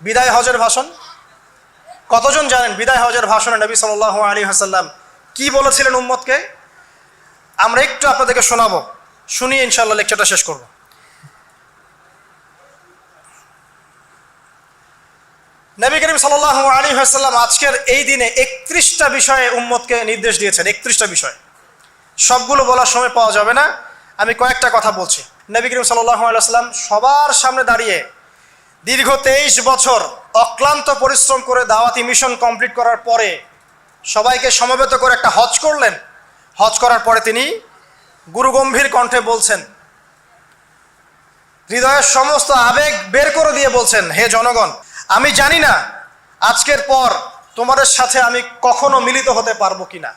বিদায় হজের ভাষণ? কতজন জানেন বিদায় হজের ভাষণে নবী সাল আলী হাসাল্লাম কি বলেছিলেন উম্মতকে? আমরা একটু আপনাদেরকে শোনাবো। শুনিয়ে ইনশাল্লাহ লেকচারটা শেষ করব। নবী করিম সাল আলী হাসাল্লাম আজকের এই দিনে একত্রিশটা বিষয়ে উম্মতকে নির্দেশ দিয়েছেন, একত্রিশটা বিষয়। সবগুলো বলার সময় পাওয়া যাবে না। আমি কয়েকটা কথা বলছি। নবী করিম সাল্লাহ আলাইসাল্লাম সবার সামনে দাঁড়িয়ে দীর্ঘ তেইশ বছর অক্লান্ত পরিশ্রম করে দাওয়াতি মিশন কমপ্লিট করার পরে সবাইকে সমবেত করে একটা হজ করলেন। হজ করার পরে তিনি গুরুগম্ভীর কণ্ঠে বলছেন, হৃদয়ের সমস্ত আবেগ বের করে দিয়ে বলছেন, হে জনগণ, আমি জানি না আজকের পর তোমাদের সাথে আমি কখনো মিলিত হতে পারব কিনা।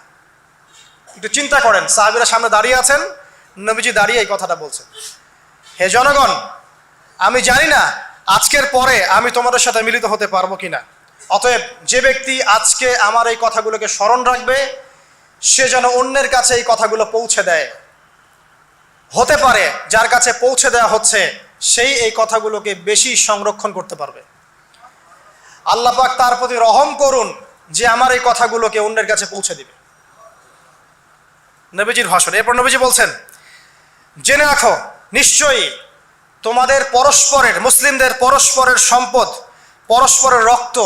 একটু চিন্তা করেন, সাহাবিরা সামনে দাঁড়িয়ে আছেন, নবীজি দাঁড়িয়ে এই কথাটা বলছেন। হে জনগণ, আমি জানি না আজকের পরে আমি তোমাদের সাথে মিলিত হতে পারব কিনা। অতএব যে ব্যক্তি আজকে আমার এই কথাগুলোকে স্মরণ রাখবে, সে যেন অন্যের কাছে এই কথাগুলো পৌঁছে দেয়। হতে পারে যার কাছে পৌঁছে দেওয়া হচ্ছে, সেই এই কথাগুলোকে বেশি সংরক্ষণ করতে পারবে। আল্লাহ পাক তার প্রতি রহম করুন যে আমার এই কথাগুলোকে অন্যের কাছে পৌঁছে দিবে। নবীজির ভাষণ। এরপর নবীজি বলছেন, জেনে রাখো, নিশ্চয়ই তোমাদের পরস্পরের, মুসলিমদের পরস্পরের সম্পদ, পরস্পরের রক্ত,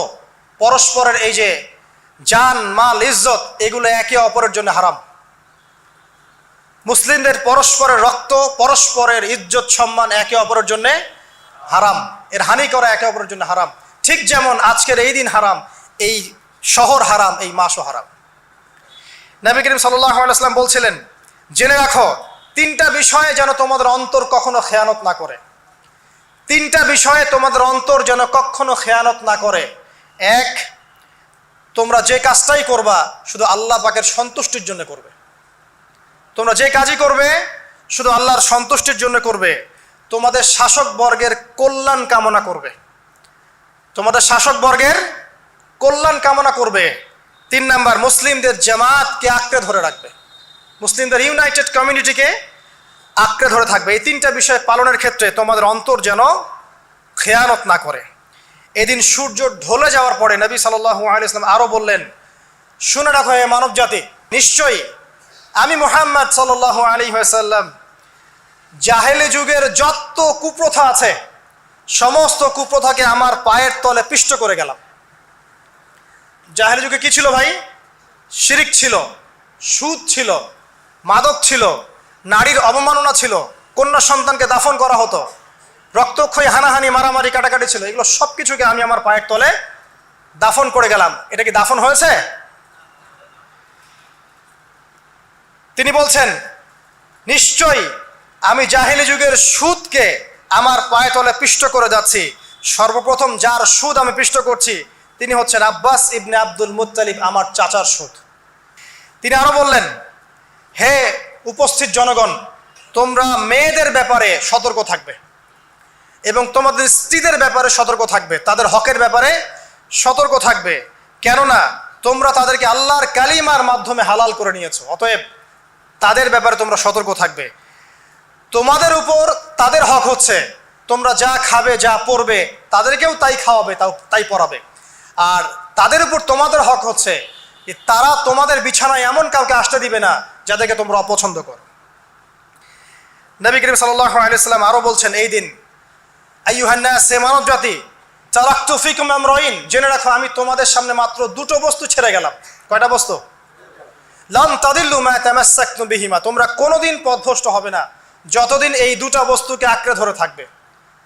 পরস্পরের এই যে জান, মাল, ইজ্জত, এগুলো একে অপরের জন্য হারাম। মুসলিমদের পরস্পরের রক্ত, পরস্পরের ইজ্জত, সম্মান একে অপরের জন্য হারাম। এর হানি করা একে অপরের জন্য হারাম। ঠিক যেমন আজকের এই দিন হারাম, এই শহর হারাম, এই মাসও হারাম। নবী করিম সাল্লাহ আলাইসলাম বলছিলেন, জেনে রাখো তিনটা বিষয়ে যেন তোমাদের অন্তর কখনো খেয়ানত না করে। তিনটা বিষয়ে তোমাদের অন্তর যেন কখনো খেয়ানত না করে। এক, তোমরা যে কাজটাই করবা, শুধু আল্লাহ পাকের সন্তুষ্টির জন্য করবে। তোমরা যে কাজই করবে, শুধু আল্লাহর সন্তুষ্টির জন্য করবে। তোমাদের শাসক বর্গের কল্যাণ কামনা করবে। তোমাদের শাসক বর্গের কল্যাণ কামনা করবে। তিন নাম্বার, মুসলিমদের জামাতকে আঁকড়ে ধরে রাখবে। মুসলিমদের ইউনাইটেড কমিউনিটিকে আঁকড়ে ধরে থাকবে। এই তিনটা বিষয় পালনের ক্ষেত্রে তোমাদের অন্তর যেন খেয়ানত না করে। এদিন সূর্য ঢলে যাওয়ার পরে নবী সাল্লাল্লাহু আলাইহি ইসলাম আরও বললেন, শুনে রাখো হে মানব জাতি নিশ্চয়ই আমি মোহাম্মদ সাল্লাল্লাহু আলী সাল্লাম জাহেলি যুগের যত কুপ্রথা আছে, সমস্ত কুপ্রথাকে আমার পায়ের তলে পিষ্ট করে গেলাম। জাহেলি যুগে কি ছিল ভাই? শিরিক ছিল, সুদ ছিল মাদক ছিল, নারীর অবমাননা ছিল, কন্যা সন্তানকে দাফন করা হতো। রক্তক্ষয়ী, হানাহানি, মারামারি, কাটাকাটি ছিল, এগুলো সব কিছুকে আমি আমার পায়ের তলে দাফন করে গেলাম। এটা কি দাফন হয়েছে? তিনি বলছেন, নিশ্চয়ই আমি জাহিলি যুগের সুদকে আমার পায়ে তলে পিষ্ট করে যাচ্ছি। সর্বপ্রথম যার সুদ আমি পিষ্ট করছি, তিনি হচ্ছেন আব্বাস ইবনে আব্দুল মুত্তালিব, আমার চাচার সুদ। তিনি আরও বললেন হে উপস্থিত জনগণ, তোমরা মেয়েদের ব্যাপারে সতর্ক থাকবে এবং তোমাদের স্ত্রীদের ব্যাপারে সতর্ক থাকবে, তাদের হকের ব্যাপারে সতর্ক থাকবে। কেননা, তোমরা তাদেরকে আল্লাহর কালিমার মাধ্যমে হালাল করে নিয়েছো, অতএব তাদের ব্যাপারে তোমরা সতর্ক থাকবে। তোমাদের উপর তাদের হক হচ্ছে, তোমরা যা খাবে, যা পরবে, তাদেরকেও তাই খাওয়াবে, তাও তাই পরাবে। আর তাদের উপর তোমাদের হক হচ্ছে, তারা তোমাদের বিছানায় এমন কাউকে আসতে দিবে না যাদেরকে তোমরা অপছন্দ করো। নবী করিম সাল্লাহ আলাইসাল্লাম আরও বলছেন, এই দিন আইয়ুহান্না সে মানব জাতি চালাক্তু ফিকুম আমরাইন, জেনে রাখো, আমি তোমাদের সামনে মাত্র দুটো বস্তু ছেড়ে গেলাম। কয়টা বস্তু? লাম তাদিল্লু মা বিহিমা, তোমরা কোনোদিন পথভ্রষ্ট হবে না, যতদিন এই দুটা বস্তুকে আঁকড়ে ধরে থাকবে।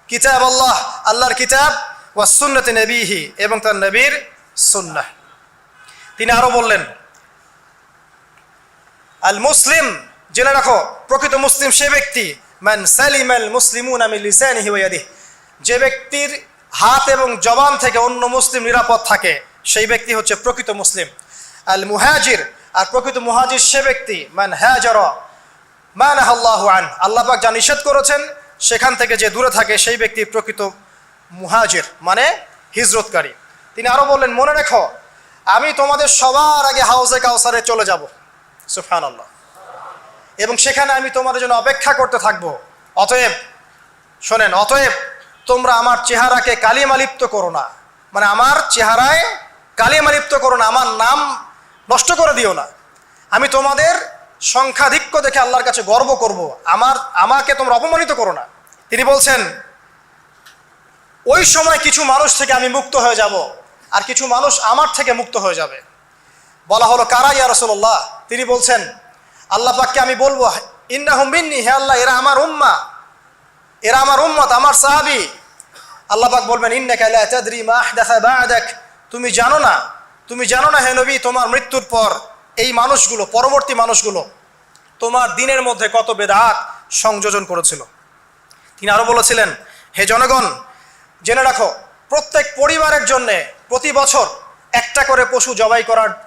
কিতাব আল্লাহ, আল্লাহর কিতাব ওয়া সুন্নতি নবীহি, এবং তার নবীর সুন্নাহ। তিনি আরও বললেন আল মুসলিম জেনে রাখো, প্রকৃত মুসলিম সে ব্যক্তি, মান সালিম আল মুসলিমুন আমি লিসানিহি ওয়া ইয়াদিহি। যে ব্যক্তির হাত এবং জবান থেকে অন্য মুসলিম নিরাপদ থাকে, সেই ব্যক্তি হচ্ছে প্রকৃত মুসলিম। আল মুহাজির আর প্রকৃত মুহাজির সে ব্যক্তি, মান হাজার মান আল্লাহ আন। আল্লাহ পাক যা নিষেধ করেছেন, সেখান থেকে যে দূরে থাকে, সেই ব্যক্তি প্রকৃত মুহাজির মানে হিজরতকারী। তিনি আরও বললেন, মনে রেখো, আমি তোমাদের সবার আগে হাউজে কাউসারে চলে যাব। সুফান আল্লাহ এবং সেখানে আমি তোমাদের জন্য অপেক্ষা করতে থাকব। অতএব, শোনেন, অতএব তোমরা আমার চেহারাকে কালিমালিপ্ত করো না। মানে আমার চেহারায় কালিমালিপ্ত করো না, আমার নাম নষ্ট করে দিও না। আমি তোমাদের সংখ্যাধিক্য দেখে আল্লাহর কাছে গর্ব করব। আমার, আমাকে তোমরা অপমানিত করো না। তিনি বলছেন, ওই সময় কিছু মানুষ থেকে আমি মুক্ত হয়ে যাব, আর কিছু মানুষ আমার থেকে মুক্ত হয়ে যাবে। বলা হলো, কারা ইয়া রসল্লাহ তিনি বলছেন, আল্লাহ পাককে আমি বলব, ইন্নাহুম মিন্নি, হে আল্লাহ, এরা আমার উম্মা। এরা আমার উম্মত, আমার সাহাবি। আল্লাহ পাক বলবেন, ইন্নাকা লা তাদরি মা আহদাসা বা'দাক। তুমি জানো না, তুমি জানো না, হে নবী, তোমার মৃত্যুর পর এই মানুষগুলো, পরবর্তী মানুষগুলো তোমার দিনের মধ্যে কত বেদাত সংযোজন করেছিল? তিনি আরও বলেছিলেন, হে জনগণ, জেনে রাখো, প্রত্যেক পরিবারের জন্য প্রতি বছর একটা করে পশু জবাই করার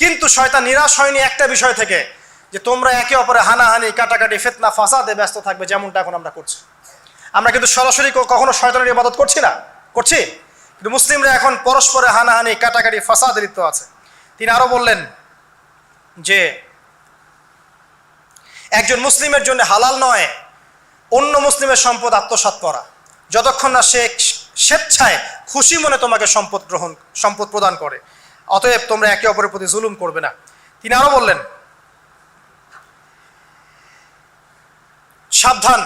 কিন্তু শয়তান নিরাশ হয়নি একটা বিষয় থেকে, যে তোমরা একে অপরে হানাহানি, কাটাকাটি, ফেতনা, ফাসাদে ব্যস্ত থাকবে যেমনটা এখন আমরা করছি। আমরা কিন্তু সরাসরি কখনো শয়তানের ইবাদত করছি না, করছি। কিন্তু মুসলিমরা এখন পরস্পরে হানাহানি, কাটাকাটি, ফাসাদে লিপ্ত আছে। তিনি আরও বললেন যে, একজন মুসলিমের জন্য হালাল নয়, অন্য মুসলিমের সম্পদ আত্মসাৎ করা। যতক্ষণ না সে স্বেচ্ছায় খুশি মনে তোমাকে সম্পদ গ্রহণ, সম্পদ প্রদান করে। অতএব তোমরা একে অপরের প্রতি জুলুম করবে না। তিনি আরও বললেন, সাবধান,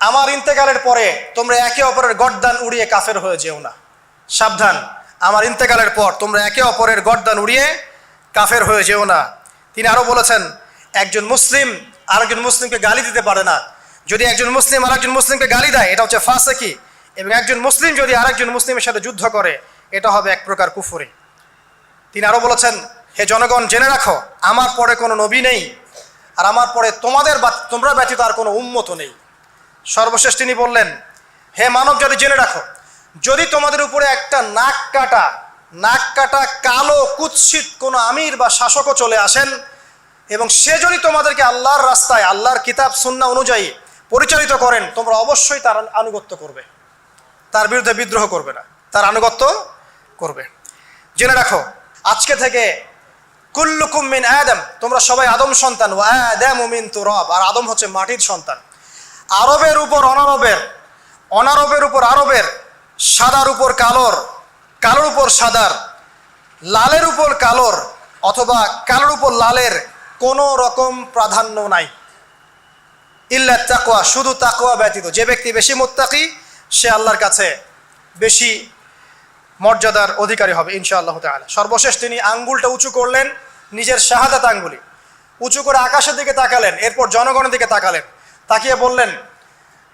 আমার ইন্তেকালের পরে তোমরা একে অপরের গড্দান উড়িয়ে কাফের হয়ে যেও না। সাবধান, আমার ইন্তেকালের পর তোমরা একে অপরের গড্দান উড়িয়ে কাফের হয়ে যেও না। তিনি আরও বলেছেন, একজন মুসলিম আরেকজন মুসলিমকে গালি দিতে পারে না। যদি একজন মুসলিম আরেকজন মুসলিমকে গালি দেয়, এটা হচ্ছে ফাসেকি। এবং একজন মুসলিম যদি আরেকজন মুসলিমের সাথে যুদ্ধ করে, এটা হবে এক প্রকার কুফুরি। তিনি আরও বলেছেন, হে জনগণ, জেনে রাখো, আমার পরে কোনো নবী নেই, আর আমার পরে তোমাদের তোমরা ব্যতীত আর কোনো উন্মত নেই। সর্বশেষ তিনি বললেন, হে মানব, যদি জেনে রাখো, যদি তোমাদের উপরে একটা নাক কাটা নাক কাটা কালো কুৎসিত কোনো আমির বা শাসকও চলে আসেন, এবং সে যদি তোমাদেরকে আল্লাহর রাস্তায়, আল্লাহর কিতাব, সুন্না অনুযায়ী পরিচালিত করেন, তোমরা অবশ্যই তার আনুগত্য করবে। তার বিরুদ্ধে বিদ্রোহ করবে না, তার আনুগত্য করবে। জেনে রাখো আজকে থেকে কুল্লুকুম মিন আদম, তোমরা সবাই আদম সন্তান ও আদম মিন তুরব, আর আদম হচ্ছে মাটির সন্তান। আরবের উপর অনারবের অনারবের উপর আরবের, সাদার উপর কালোর কালোর উপর সাদার, লালের উপর কালোর, অথবা কালোর উপর লালের কোনো রকম প্রাধান্য নাই। ইল্লা তাকোয়া শুধু তাকোয়া ব্যতীত। যে ব্যক্তি বেশি মোত্তাকি, সে আল্লাহর কাছে বেশি মর্যাদার অধিকারী হবে, ইনশাআল্লাহ তাআলা। সর্বশেষ তিনি আঙ্গুলটা উঁচু করলেন, নিজের শাহাদাত আঙ্গুলি। উঁচু করে আকাশের দিকে তাকালেন, এরপর জনগণের দিকে তাকালেন। তাকিয়ে বললেন,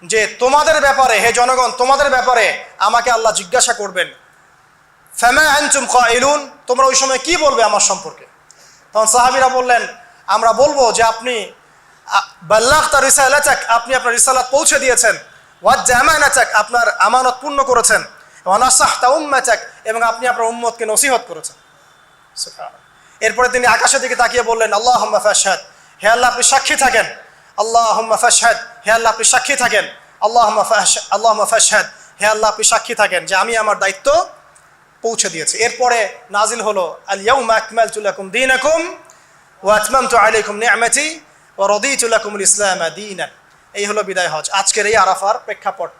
যে তোমাদের ব্যাপারে, হে জনগণ, তোমাদের ব্যাপারে আমাকে আল্লাহ জিজ্ঞাসা করবেন। ফ্যামা আনচুম ইলুন তোমরা ওই সময় কি বলবে আমার সম্পর্কে? তখন সাহাবিরা বললেন, আমরা বলব যে আপনি বাল্লাহ রিসালাচাক আপনি আপনার রিসালাত পৌঁছে দিয়েছেন। ওয়াজ জামানাচাক আপনার আমানত পূর্ণ করেছেন। এবং আপনি আপনার উম্মতকে নসিহত করেছেন। এরপরে তিনি আকাশের দিকে তাকিয়ে বললেন আল্লাহ ফাশহাদ, হে আল্লাহ আপনি সাক্ষী থাকেন। আল্লাহ ফাশহাদ, হে আল্লাহ আপনি সাক্ষী থাকেন। আল্লাহ আল্লাহ ফাশহাদ, হে আল্লাহ আপনি সাক্ষী থাকেন যে আমি আমার দায়িত্ব পৌঁছে দিয়েছি। এরপরে নাজিল হলো আল ইয়াউমা আকমালতু লাকুম দীনাকুম ওয়া আতমামতু আলাইকুম নি'মাতি ওয়া রাদিতু লাকুমুল ইসলাম এই হলো বিদায় হজ। আজকের এই আরাফার প্রেক্ষাপট।